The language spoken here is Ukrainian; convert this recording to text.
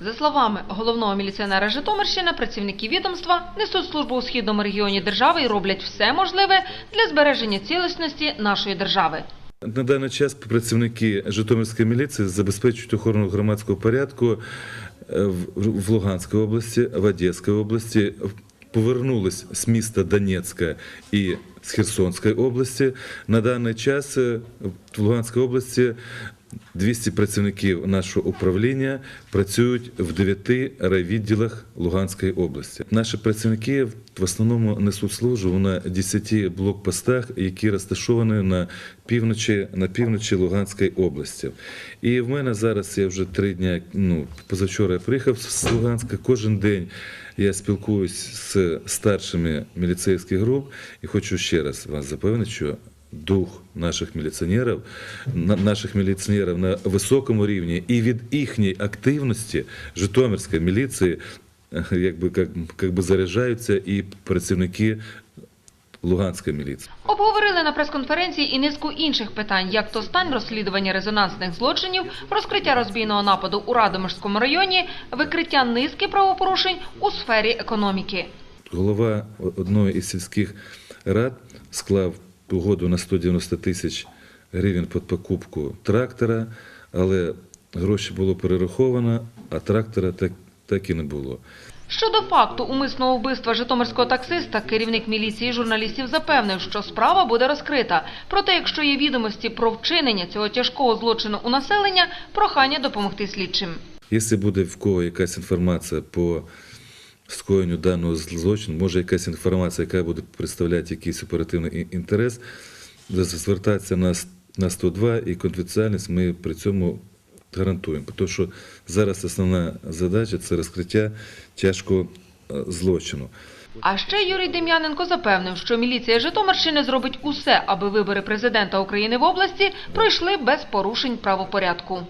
За словами головного міліціонера Житомирщини, працівники відомства несуть службу у східному регіоні держави і роблять все можливе для збереження цілісності нашої держави. На даний час працівники Житомирської міліції забезпечують охорону громадського порядку е, в- Луганській області, в Одеській області, повернулись з міста Донецька і з Херсонської області. На даний час е, в Луганській області 200 працівників нашого управління працюють в 9 райвідділах Луганської області. Наші працівники в основному несуть службу на 10 блокпостах, які розташовані на півночі, на півночі Луганської області. І в мене зараз я вже три дні, ну позавчора я приїхав з Луганська. Кожен день я спілкуюсь з старшими міліцейських груп і хочу ще раз вас запевнити, що дух наших міліціонерів, на- наших міліціонерів на високому рівні і від їхньої активності Житомирської міліції е, якби, як, як би заряджаються і працівники Луганської міліції. Обговорили на прес-конференції і низку інших питань, як то стан розслідування резонансних злочинів, розкриття розбійного нападу у Радомирському районі, викриття низки правопорушень у сфері економіки. Голова одної із сільських рад склав угоду на 190 тисяч гривень під покупку трактора, але гроші було перераховано, а трактора так, так і не було. Щодо факту умисного вбивства житомирського таксиста, керівник міліції журналістів запевнив, що справа буде розкрита. Проте, якщо є відомості про вчинення цього тяжкого злочину у населення, прохання допомогти слідчим. Якщо буде в кого якась інформація по скоєнню даного злочину, може якась інформація, яка буде представляти якийсь оперативний інтерес, звертатися на, на 102 і конфіденціальність ми при цьому гарантуємо. Тому що зараз основна задача це розкриття тяжкого е, злочину. А ще Юрій Дем'яненко запевнив, що міліція Житомирщини зробить усе, аби вибори президента України в області пройшли без порушень правопорядку.